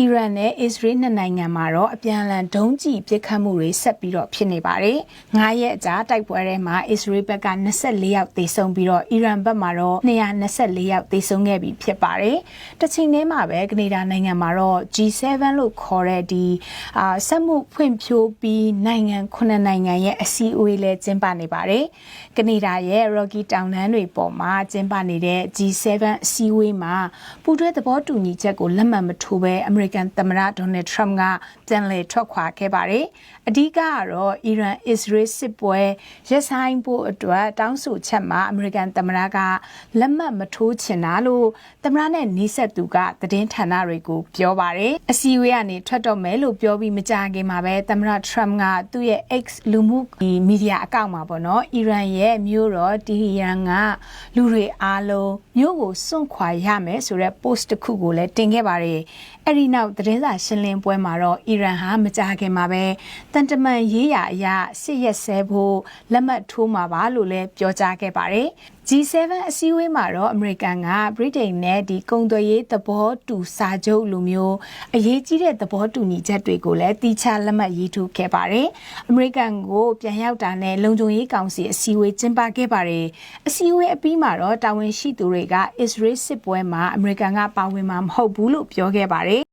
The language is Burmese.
အီရန်နဲ့အစ္စရေးနှစ်နိုင်ငံမှာတော့အပြန်အလှန်ဒုံးကျည်ပစ်ခတ်မှုတွေဆက်ပြီးတော့ဖြစ်နေပါတယ်။9ရက်ကြာတိုက်ပွဲထဲမှာအစ္စရေးဘက်က24ယောက်သေဆုံးပြီးတော့အီရန်ဘက်မှာတော့224ယောက်သေဆုံးခဲ့ပြီဖြစ်ပါတယ်။တစ်ချိန်တည်းမှာပဲကနေဒါနိုင်ငံမှာတော့ G7 လို့ခေါ်တဲ့ဒီအာစက်မှုဖွံ့ဖြိုးပြီးနိုင်ငံ9နိုင်ငံရဲ့အစည်းအဝေးလဲကျင်းပနေပါတယ်။ကနေဒါရဲ့ Rocky တောင်တန်းတွေပေါ်မှာကျင်းပနေတဲ့ G7 အစည်းအဝေးမှာပူးတွဲသဘောတူညီချက်ကိုလက်မှတ်မထိုးဘဲအမေရိကန်သမ္မတဒေါ်နယ်ထရမ့်ကပြန်လည်ထွက်ခွာခဲ့ပါတယ်။အဓိကကတော့အီရန်အစ္စရေးစစ်ပွဲရပ်ဆိုင်ဖို့အတွက်တောင်းဆိုချက်မှာအမေရိကန်သမ္မတကလက်မှတ်မထိုးချင်တာလို့သမ္မတနဲ့နှိဆက်သူကသတင်းဌာနတွေကိုပြောပါတယ်။အစည်းအဝေးကနေထွက်တော့မယ်လို့ပြောပြီးမကြခင်မှာပဲသမ္မတထရမ့်ကသူ့ရဲ့ X လူမှုမီဒီယာအကောင့်မှာပေါ့နော်အီရန်ရဲ့မြို့တော်တီဟီရန်ကလူတွေအားလုံးမြို့ကိုစွန့်ခွာရမယ်ဆိုတဲ့ post တစ်ခုကိုလည်းတင်ခဲ့ပါတယ်။အဲ့ဒီနောက်သတင်းစာရှင်းလင်းပွဲမှာတော့အီရန်ဟာမကြာခင်မှာပဲတန်တမန်ရေးရာအရာစစ်ရက်စဲဖို့လက်မှတ်ထိုးမှာပါလို့လည်းပြောကြားခဲ့ပါတယ်။ G7 အစည်းအဝေးမှာတော့အမေရိကန်ကဗြိတိန်နဲ့ဒီကုန်သွယ်ရေးသဘောတူစာချုပ်လိုမျိုးအရေးကြီးတဲ့သဘောတူညီချက်တွေကိုလည်းတီချလက်မှတ်ရေးထိုးခဲ့ပါတယ်။အမေရိကန်ကိုပြန်ရောက်တာနဲ့လုံခြုံရေးကောင်စီအစည်းအဝေးကျင်းပခဲ့ပါတယ်။အစည်းအဝေးအပြီးမှာတော့တာဝန်ရှိသူတွေကအစ္စရေးစစ်ပွဲမှာအမေရိကန်ကပါဝင်မှာမဟုတ်ဘူးလို့ပြောခဲ့ပါတယ်